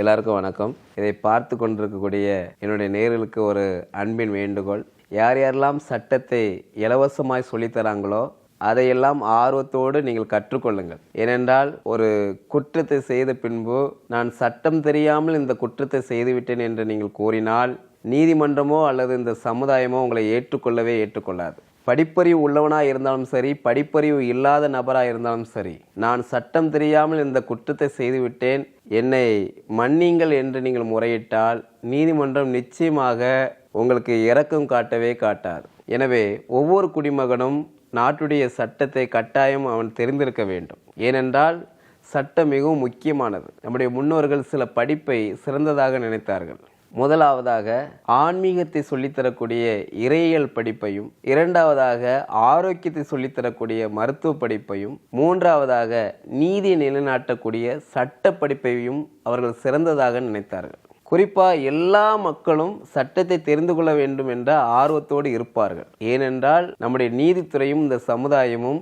எல்லாருக்கும் வணக்கம். இதை பார்த்து கொண்டிருக்கக்கூடிய என்னுடைய நேர்களுக்கு ஒரு அன்பின் வேண்டுகோள். யார் யாரெல்லாம் சட்டத்தை இலவசமாய் சொல்லித் தராங்களோ அதையெல்லாம் ஆர்வத்தோடு நீங்கள் கற்றுக்கொள்ளுங்கள். ஏனென்றால் ஒரு குற்றத்தை செய்த பின்பு நான் சட்டம் தெரியாமல் இந்த குற்றத்தை செய்துவிட்டேன் என்று நீங்கள் கூறினால் நீதிமன்றமோ அல்லது இந்த சமுதாயமோ உங்களை ஏற்றுக்கொள்ளவே ஏற்றுக்கொள்ளாது. படிப்பறிவு உள்ளவனாக இருந்தாலும் சரி படிப்பறிவு இல்லாத நபராக இருந்தாலும் சரி நான் சட்டம் தெரியாமல் இந்த குற்றத்தை செய்துவிட்டேன். என்னை மன்னிங்கள் என்று நீங்கள் முறையிட்டால் நீதிமன்றம் நிச்சயமாக உங்களுக்கு இரக்கம் காட்டவே காட்டாது. எனவே ஒவ்வொரு குடிமகனும் நாட்டுடைய சட்டத்தை கட்டாயம் அவன் தெரிந்திருக்க வேண்டும். ஏனென்றால் சட்டம் மிகவும் முக்கியமானது. நம்முடைய முன்னோர்கள் சில படிப்பை சிறந்ததாக நினைத்தார்கள். முதலாவதாக ஆன்மீகத்தை சொல்லித்தரக்கூடிய இறையியல் படிப்பையும் இரண்டாவதாக ஆரோக்கியத்தை சொல்லித்தரக்கூடிய மருத்துவ படிப்பையும் மூன்றாவதாக நீதி நிலைநாட்டக்கூடிய சட்ட படிப்பையும் அவர்கள் சிறந்ததாக நினைத்தார்கள். குறிப்பாக எல்லா மக்களும் சட்டத்தை தெரிந்து கொள்ள வேண்டும் என்ற ஆர்வத்தோடு இருப்பார்கள். ஏனென்றால் நம்முடைய நீதித்துறையும் இந்த சமுதாயமும்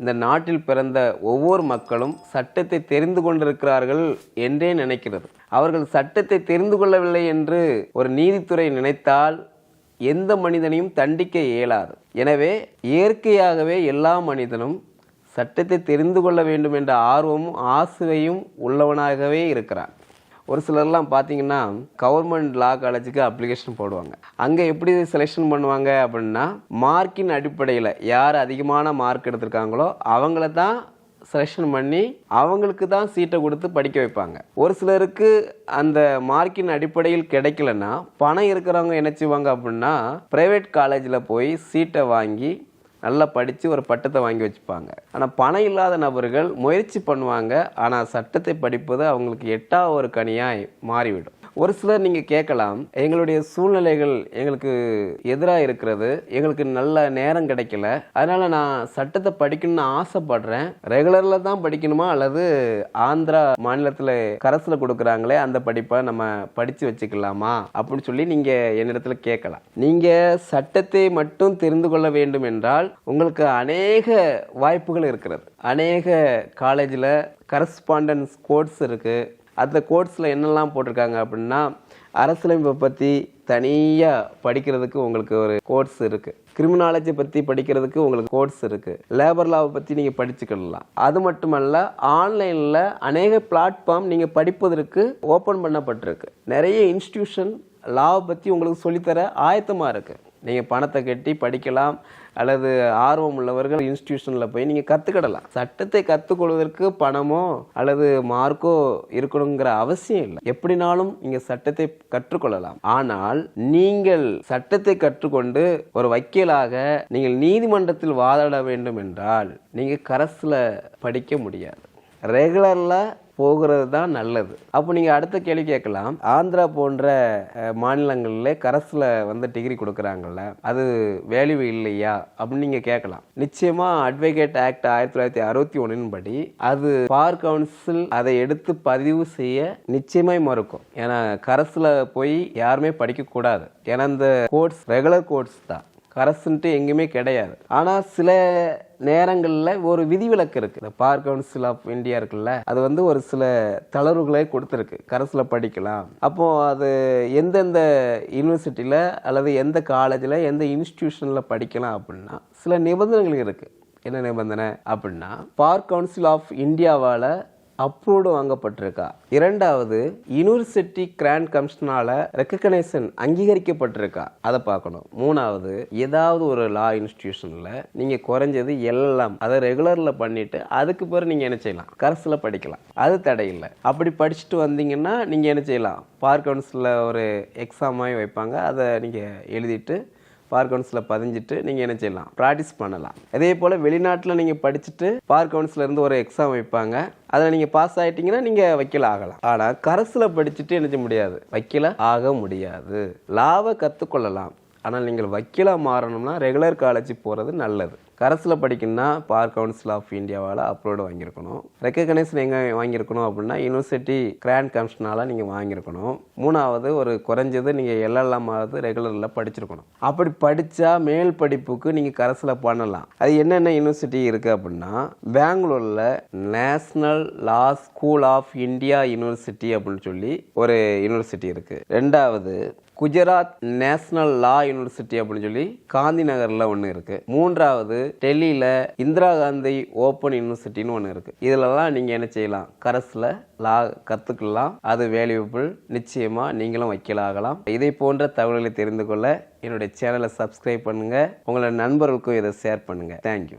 இந்த நாட்டில் பிறந்த ஒவ்வொரு மக்களும் சட்டத்தை தெரிந்து கொண்டிருக்கிறார்கள் என்றே நினைக்கிறது. அவர்கள் சட்டத்தை தெரிந்து கொள்ளவில்லை என்று ஒரு நீதித்துறை நினைத்தால் எந்த மனிதனையும் தண்டிக்க இயலாது. எனவே இயற்கையாகவே எல்லா மனிதனும் சட்டத்தை தெரிந்து கொள்ள வேண்டும் என்ற ஆர்வமும் ஆசுவையும் உள்ளவனாகவே இருக்கிறான். ஒரு சிலர்லாம் பார்த்தீங்கன்னா கவர்மெண்ட் லா காலேஜுக்கு அப்ளிகேஷன் போடுவாங்க. அங்கே எப்படி செலெக்ஷன் பண்ணுவாங்க அப்படின்னா மார்க்கின் அடிப்படையில் யார் அதிகமான மார்க் எடுத்திருக்காங்களோ அவங்கள தான் செலெக்ஷன் பண்ணி அவங்களுக்கு தான் சீட்டை கொடுத்து படிக்க வைப்பாங்க. ஒரு சிலருக்கு அந்த மார்க்கின் அடிப்படையில் கிடைக்கலன்னா பணம் இருக்கிறவங்க என்ன செய்வாங்க அப்படின்னா ப்ரைவேட் காலேஜில் போய் சீட்டை வாங்கி நல்லா படித்து ஒரு பட்டத்தை வாங்கி வச்சுப்பாங்க. ஆனால் பணம் இல்லாத நபர்கள் முயற்சி பண்ணுவாங்க. ஆனால் சட்டத்தை படிப்பது அவங்களுக்கு எட்டா ஒரு கனியாய் மாறிவிடும். ஒரு சிலர் நீங்கள் கேட்கலாம் எங்களுடைய சூழ்நிலைகள் எங்களுக்கு எதிராக இருக்கிறது எங்களுக்கு நல்ல நேரம் கிடைக்கல. அதனால் நான் சட்டத்தை படிக்கணும்னு ஆசைப்படுறேன். ரெகுலரில் தான் படிக்கணுமா அல்லது ஆந்திரா மாநிலத்தில் கரஸில் கொடுக்குறாங்களே அந்த படிப்பை நம்ம படித்து வச்சுக்கலாமா அப்படின்னு சொல்லி நீங்கள் என்னிடத்தில் கேட்கலாம். நீங்கள் சட்டத்தை மட்டும் தெரிந்து கொள்ள வேண்டும் என்றால் உங்களுக்கு அநேக வாய்ப்புகள் இருக்கிறது. அநேக காலேஜில் கரஸ்பாண்டன்ஸ் கோர்ஸ் இருக்குது அந்த கோர்ஸில் என்னெல்லாம் போட்டிருக்காங்க அப்படின்னா அரசியலமைப்பை பற்றி தனியாக படிக்கிறதுக்கு உங்களுக்கு ஒரு கோர்ஸ் இருக்குது கிரிமினாலஜி பற்றி படிக்கிறதுக்கு உங்களுக்கு கோர்ஸ் இருக்குது லேபர் லாவை பற்றி நீங்கள் படிச்சுக்கலாம். அது மட்டுமல்ல ஆன்லைனில் அநேக பிளாட்ஃபார்ம் நீங்கள் படிப்பதற்கு ஓப்பன் பண்ணப்பட்டிருக்கு. நிறைய இன்ஸ்டியூஷன் லாவை பற்றி உங்களுக்கு சொல்லித்தர ஆயத்தமாக இருக்குது நீங்கள் பணத்தை கட்டி படிக்கலாம் அல்லது ஆர்வம் உள்ளவர்கள் இன்ஸ்டிடியூஷனில் போய் நீங்கள் கற்றுக்கிடலாம் சட்டத்தை கற்றுக்கொள்வதற்கு பணமோ அல்லது மார்க்கோ இருக்கணுங்கிற அவசியம் இல்லை. எப்படினாலும் நீங்கள் சட்டத்தை கற்றுக்கொள்ளலாம். ஆனால் நீங்கள் சட்டத்தை கற்றுக்கொண்டு ஒரு வக்கீலாக நீங்கள் நீதிமன்றத்தில் வாதாட வேண்டும் என்றால் நீங்கள் கரஸில் படிக்க முடியாது. ரெகுலரில் போகிறது தான் நல்லது. அப்போ நீங்கள் அடுத்த கேள்வி கேட்கலாம். ஆந்திரா போன்ற மாநிலங்களில் கரஸில் வந்து டிகிரி கொடுக்குறாங்கல்ல அது வேல்யூ இல்லையா அப்படின்னு நீங்கள் கேட்கலாம். நிச்சயமாக அட்வொகேட் ஆக்ட் ஆயிரத்தி தொள்ளாயிரத்தி அறுபத்தி ஒன்றின் படி அது பார் கவுன்சில் அதை எடுத்து பதிவு செய்ய நிச்சயமாய் மறுக்கும். ஏன்னா கரஸில் போய் யாருமே படிக்கக்கூடாது ஏன்னா இந்த கோர்ஸ் ரெகுலர் கோர்ஸ் தான். கரசுன்ட்டு எங்கேயுமே கிடையாது. ஆனால் சில நேரங்களில் ஒரு விதிவிலக்கு இருக்குது இந்த பார் கவுன்சில் ஆஃப் இந்தியா இருக்குல்ல அது வந்து ஒரு சில தளர்வுகளை கொடுத்துருக்கு. கரஸில் படிக்கலாம். அப்போ அது எந்தெந்த யூனிவர்சிட்டியில் அல்லது எந்த காலேஜில் எந்த இன்ஸ்டிடியூஷனில் படிக்கலாம் அப்படின்னா சில நிபந்தனைகள் இருக்குது என்ன நிபந்தனை அப்படின்னா பார் கவுன்சில் ஆஃப் இந்தியாவால் அப்ரூவ்டு வாங்கப்பட்டிருக்கா. இரண்டாவது யூனிவர்சிட்டி கிராண்ட் கமிஷனால ரெக்கக்னைசன் அங்கீகரிக்கப்பட்டிருக்கா. அதை பார்க்கணும். மூணாவது ஏதாவது ஒரு லா இன்ஸ்டிடியூஷன்ல நீங்க குறைஞ்சது எல்லாம் அதை ரெகுலர்ல பண்ணிட்டு அதுக்கு பிறகு நீங்க என்ன செய்யலாம்? கரஸ்ல படிக்கலாம். அது தடையில்லை. அப்படி படிச்சுட்டு வந்தீங்கன்னா நீங்க என்ன செய்யலாம்? பார்க் கவுன்சிலில் ஒரு எக்ஸாமாகி வைப்பாங்க. அதை நீங்கள் எழுதிட்டு பார் கவுன்சிலில் பதிஞ்சிட்டு நீங்கள் என்ன செய்யலாம்? ப்ராக்டிஸ் பண்ணலாம். அதே போல் வெளிநாட்டில் நீங்கள் படிச்சுட்டு பார் கவுன்சிலருந்து ஒரு எக்ஸாம் வைப்பாங்க. அதில் நீங்கள் பாஸ் ஆகிட்டீங்கன்னா நீங்கள் வக்கீல் ஆகலாம். ஆனால் கரஸில் படிச்சுட்டு என்ன செய்ய முடியாது? வக்கீல ஆக முடியாது. லாவை கற்றுக்கொள்ளலாம் ஆனால் நீங்கள் வக்கீலாக மாறணும்னா ரெகுலர் காலேஜ் போகிறது நல்லது. கரஸில் படிக்கணும்னா பார் கவுன்சில் ஆஃப் இந்தியாவால் அப்ரூவ்டு வாங்கியிருக்கணும். ரெக்கக்னைசேஷன் எங்கே வாங்கியிருக்கணும் அப்படின்னா யூனிவர்சிட்டி கிராண்ட் கமிஷனால் நீங்கள் வாங்கியிருக்கணும். மூணாவது ஒரு குறைஞ்சது நீங்கள் எல்எல்எம்மாவது ரெகுலரில் படிச்சிருக்கணும். அப்படி படித்தா மேல் படிப்புக்கு நீங்கள் கரஸில் பண்ணலாம். அது என்னென்ன யூனிவர்சிட்டி இருக்குது அப்படின்னா பெங்களூரில் National Law School of India University அப்படின்னு சொல்லி ஒரு யூனிவர்சிட்டி இருக்குது ரெண்டாவது குஜராத் நேஷனல் லா யூனிவர்சிட்டி அப்படின்னு சொல்லி காந்தி நகரில் ஒன்று இருக்குது மூன்றாவது டெல்லியில் இந்திரா காந்தி ஓப்பன் யூனிவர்சிட்டின்னு ஒன்று இருக்குது இதிலலாம் நீங்கள் என்ன செய்யலாம்? கரஸில் லா கற்றுக்கலாம் அது வேல்யூபிள். நிச்சயமாக நீங்களும் வைக்கலாகலாம். இதை போன்ற தகவல்களை தெரிந்து கொள்ள என்னுடைய சேனலை சப்ஸ்கிரைப் பண்ணுங்கள் உங்களோட நண்பர்களுக்கும் இதை ஷேர் பண்ணுங்கள் தேங்க்யூ.